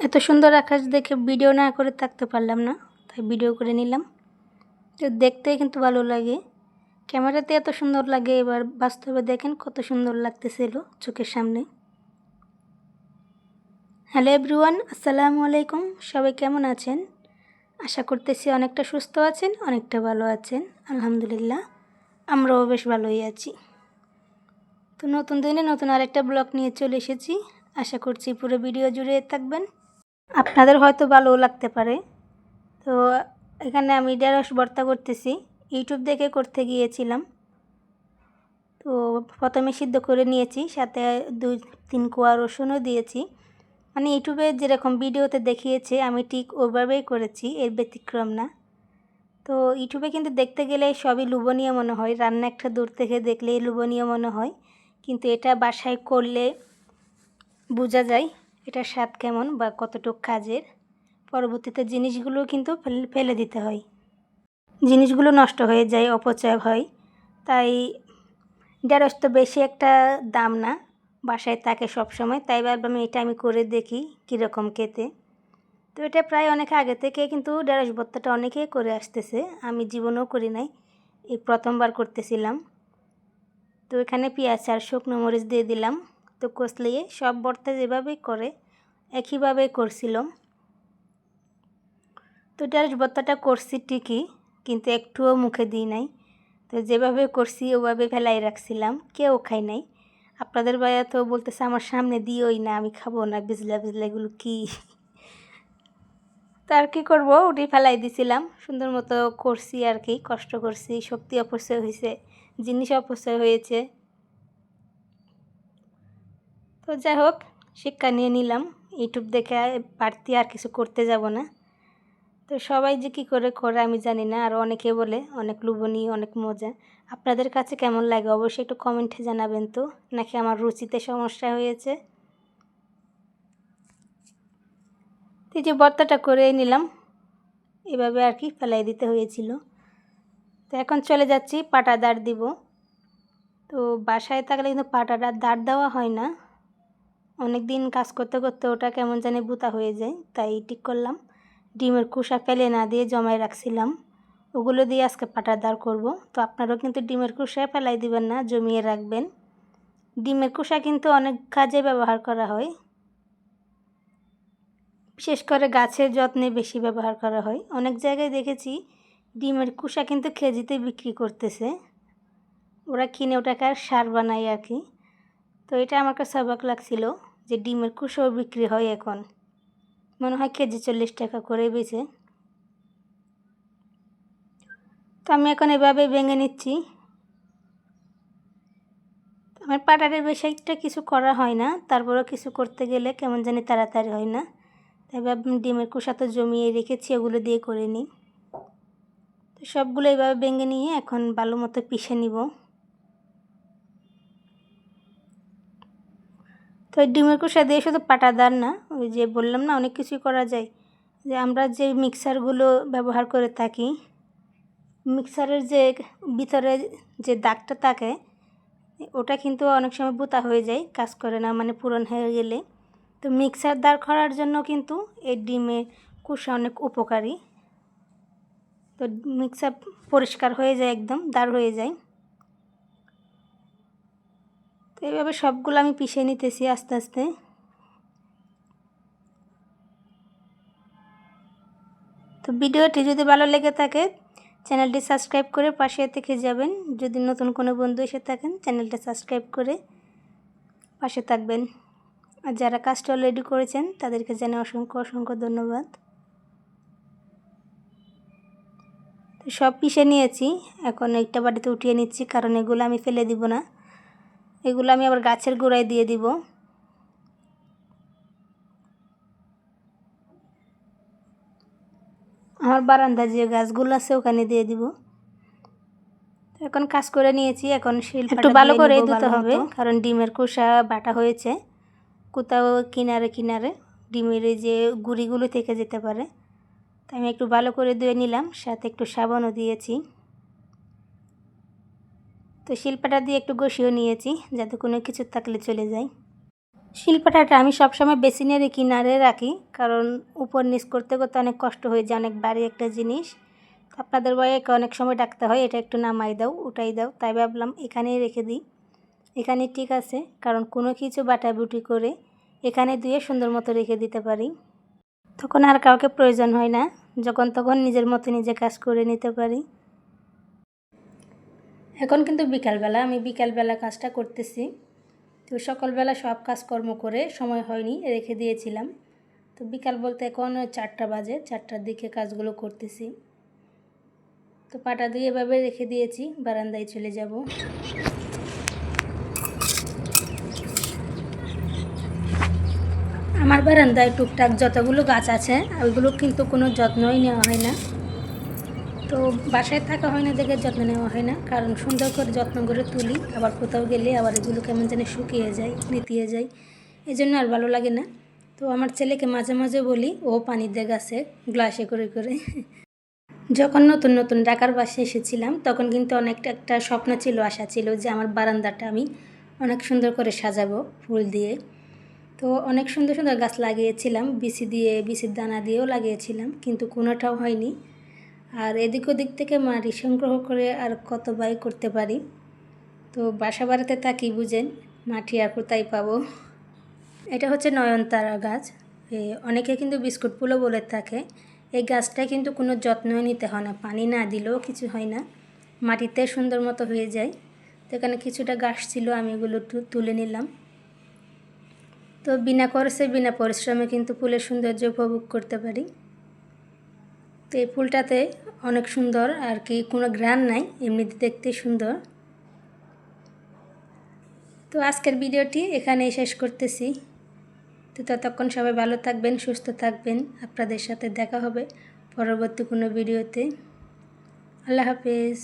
এত সুন্দর আকাশ দেখে ভিডিও না করে থাকতে পারলাম না, তাই ভিডিও করে নিলাম। তো দেখতে কিন্তু ভালো লাগে। ক্যামেরাতে এত সুন্দর লাগে, এবার বাস্তবে দেখেন কত সুন্দর লাগতেছিল চোখের সামনে। হ্যালো এভরিওয়ান আসসালামু আলাইকুম, সবাই কেমন আছেন? আশা করতেছি অনেকটা সুস্থ আছেন, অনেকটা ভালো আছেন, আলহামদুলিল্লাহ। আমরাও বেশ ভালোই আছি। তো নতুন দিনে নতুন আরেকটা ব্লগ নিয়ে চলে এসেছি। আশা করছি পুরো ভিডিও জুড়ে থাকবেন। আপনাদের হয়তো ভালোও লাগতে পারে। তো এখানে আমি ঢেঁড়স ভর্তা করতেছি। ইউটিউব দেখে করতে গিয়েছিলাম। তো প্রথমে সিদ্ধ করে নিয়েছি, সাথে দুই তিন কোয়া রসুনও দিয়েছি। মানে ইউটিউবে যেরকম ভিডিওতে দেখিয়েছে, আমি ঠিক ওইভাবেই করেছি, এর ব্যতিক্রম না। তো ইউটিউবে কিন্তু দেখতে গেলে সবই লুবনীয় মনে হয়। রান্না একটা দূর থেকে দেখলেই লুবনীয় মনে হয়। কিন্তু এটা বাসায় করলে বোঝা যায়। এটা স্বাদ কেমন বা কতটুকু কাজের? পরবর্তীতে জিনিসগুলো কিন্তু ফেলে দিতে হয়। জিনিসগুলো নষ্ট হয়ে যায়, অপচয় হয়। তাই ঢেঁড়স তো বেশি একটা দাম না। বাসায় থাকে সব সময় তাই ভাবলাম এটা আমি করে দেখি কীরকম খেতে। তো এটা প্রায় অনেক আগে থেকে কিন্তু ঢেঁড়স ভর্তাটা অনেকেই করে আসতেছে। আমি জীবনেও করি নাই। এই প্রথমবার করতেছিলাম। তো এখানে পেঁয়াজ আর শুকনো মরিচ দিয়ে দিলাম। তো কষলিয়ে সব ভর্তা যেভাবে করে, একইভাবে করছিলাম। তো ঢেঁড়স ভর্তাটা করছি ঠিকই, কিন্তু একটুও মুখে দিই নাই। তো যেভাবে করছি, ওভাবে ফেলাই রাখছিলাম, কেউ খাই নাই। আপনাদের ভাইয়া তো বলতেছে, আমার সামনে দিওই না, আমি খাব না, বিজলা বিজলা, এগুলো কী? তো আর কী করব, উঠে ফেলাই দিছিলাম। সুন্দর মতো করছি আর কি, কষ্ট করছি, শক্তি অপচয় হয়েছে জিনিস অপচয় হয়েছে। তো যাই হোক, শিক্ষা নিয়ে নিলাম। ইউটিউব দেখে বাড়তি আর কিছু করতে যাব না। তো সবাই যে কী করে করে আমি জানি না, আর অনেকে বলে অনেক লুবনীয় অনেক মজা। আপনাদের কাছে কেমন লাগে? অবশ্যই একটু কমেন্টে জানাবেন তো। নাকি আমার রুচিতে সমস্যা হয়েছে? এই যে বর্তাটা করে নিলাম। এভাবে আর কি ফেলাই দিতে হয়েছিল। তো এখন চলে যাচ্ছি পাটা দাঁড় দিব। তো বাসায় থাকলে কিন্তু পাটাটা দাঁড় দেওয়া হয় না। অনেক দিন কাজ করতে করতে ওটা কেমন জানি বুতা হয়ে যায়, তাই ঠিক করলাম। ডিমের কুসা ফেলে না দিয়ে জমায় রাখছিলাম। ওগুলো দিয়ে আজকে পাটা দাঁড় করব। তো আপনারাও কিন্তু ডিমের কুসা ফেলাই দিবেন না, জমিয়ে রাখবেন। ডিমের কুসা কিন্তু অনেক কাজে ব্যবহার করা হয়। বিশেষ করে গাছের যত্নে বেশি ব্যবহার করা হয়। অনেক জায়গায় দেখেছি ডিমের কুসা কিন্তু কেজিতে বিক্রি করতেছে। ওরা কিনে ওটাকে আর সার বানায় আর কি। তো এটা আমার কাছে অবাক লাগছিল। যে ডিমের কুশোও বিক্রি হয় এখন। মনে হয় কেজি চল্লিশ টাকা করে বেছে তো আমি এখন এভাবে ভেঙে নিচ্ছি। আমার পাটারের বেশি একটা কিছু করা হয় না, তারপরেও কিছু করতে গেলে কেমন জানি তাড়াতাড়ি হয় না। তাই ডিমের কুসা তো জমিয়ে রেখেছি, ওগুলো দিয়ে করে নিই। তো সবগুলো এভাবে ভেঙে নিয়ে এখন ভালো মতো পিষে নিব। তো ওই ডিমের কুসা দিয়ে শুধু পাটা পাটাদার না, ওই যে বললাম না, অনেক কিছুই করা যায়। যে আমরা যে মিক্সারগুলো ব্যবহার করে থাকি, মিক্সারের যে ভিতরে যে দাগটা থাকে, ওটা কিন্তু অনেক সময় বুতা হয়ে যায়, কাজ করে না মানে পূরণ হয়ে গেলে। তো মিক্সার দাঁড় করার জন্য কিন্তু এই ডিমের কুসা অনেক উপকারী। তো মিক্সার পরিষ্কার হয়ে যায়, একদম দাঁড় হয়ে যায় তো এইভাবে সবগুলো আমি পিষে নিতেছি আস্তে আস্তে। তো ভিডিওটি যদি ভালো লেগে থাকে, চ্যানেলটি সাবস্ক্রাইব করে পাশে থেকে যাবেন। যদি নতুন কোনো বন্ধু এসে থাকেন, চ্যানেলটা সাবস্ক্রাইব করে পাশে থাকবেন। আর যারা কাজটা অলরেডি করেছেন, তাদেরকে জানে অসংখ্য অসংখ্য ধন্যবাদ। সব পিষে নিয়েছি। এখন একটা বাড়িতে উঠিয়ে নিচ্ছি, কারণ এগুলো আমি ফেলে দিব না। এগুলো আমি আবার গাছের গোড়ায় দিয়ে দিব। আমার বারান্দা যে গাছগুলো আছে ওখানে দিয়ে দিব। এখন কাজ করে নিয়েছি এখন শিল একটু ভালো করে দিতে হবে। কারণ ডিমের খোসা বাটা হয়েছে। কোথাও কিনারে কিনারে ডিমের যে গুড়িগুলো থেকে যেতে পারে। তাই আমি একটু ভালো করে ধুয়ে নিলাম সাথে একটু সাবানও দিয়েছি। তো শিল্পাটা দিয়ে একটু গসিয়েও নিয়েছি, যাতে কোনো কিছু থাকলে চলে যায়। শিলপাটাটা আমি সবসময় বেসিনের কিনারে রাখি, কারণ উপর নিচ করতে করতে অনেক কষ্ট হয়ে যায়, অনেক ভারী একটা জিনিস। আপনাদের বয়েকে অনেক সময় ডাকতে হয়, এটা একটু নামাই দাও, উঠাই দাও, তাই ভাবলাম এখানেই রেখে দিই। এখানে ঠিক আছে, কারণ কোনো কিছু বাটাবুটি করে এখানে ধুয়ে সুন্দর মতো রেখে দিতে পারি। তখন আর কাউকে প্রয়োজন হয় না, যখন তখন নিজের মতো নিজে কাজ করে নিতে পারি। এখন কিন্তু বিকালবেলা, আমি বিকালবেলা কাজটা করতেছি। তো সকালবেলা সব কাজকর্ম করে সময় হয়নি, রেখে দিয়েছিলাম। তো বিকাল বলতে এখন চারটা বাজে, চারটার দিকে কাজগুলো করতেছি। তো পাটা দিয়ে এভাবে রেখে দিয়েছি, বারান্দায় চলে যাব। আমার বারান্দায় টুকটাক যতগুলো গাছ আছে ওইগুলো কিন্তু কোনো যত্নই নেওয়া হয় না। তো বাসায় থাকা হয় না, দেখে যত্ন নেওয়া হয় না। কারণ সুন্দর করে যত্ন করে তুলি, আবার কোথাও গেলে আবার এগুলো কেমন যেন শুকিয়ে যায়, নিতিয়ে যায়। এই জন্য আর ভালো লাগে না। তো আমার ছেলেকে মাঝে মাঝে বলি, ও পানি দিয়ে গাছে, গ্লাসে করে করে। যখন নতুন নতুন ঢাকার বাসে এসেছিলাম, তখন কিন্তু অনেকটা একটা স্বপ্ন ছিল, আশা ছিল যে আমার বারান্দাটা আমি অনেক সুন্দর করে সাজাবো ফুল দিয়ে। তো অনেক সুন্দর সুন্দর গাছ লাগিয়েছিলাম বিসি দিয়ে বিসির দানা দিয়েও লাগিয়েছিলাম, কিন্তু কোনোটাও হয়নি। আর এদিক ওদিক থেকে মাটি সংগ্রহ করে আর কত বাই করতে পারি। তো বাসা বাড়িতে থাকি বুঝেন, মাটি আর কোথায় পাবো? এটা হচ্ছে নয়নতারা গাছ। অনেকে কিন্তু বিস্কুট ফুলও বলে থাকে। এই গাছটা কিন্তু কোনো যত্নই নিতে হয় না, পানি না দিলেও কিছু হয় না। মাটিতে সুন্দর মতো হয়ে যায়। তো এখানে কিছুটা গাছ ছিল, আমি এগুলো তুলে নিলাম। তো বিনা খরচে, বিনা পরিশ্রমে কিন্তু ফুলের সৌন্দর্য উপভোগ করতে পারি। তো এই ফুলটাতে অনেক সুন্দর আর কি, কোনো গ্রান নাই, এমনিতে দেখতে সুন্দর। তো আজকের ভিডিওটি এখানেই শেষ করতেছি। তো ততক্ষণ সবাই ভালো থাকবেন, সুস্থ থাকবেন। আপনাদের সাথে দেখা হবে পরবর্তী কোনো ভিডিওতে। আল্লাহ হাফেজ।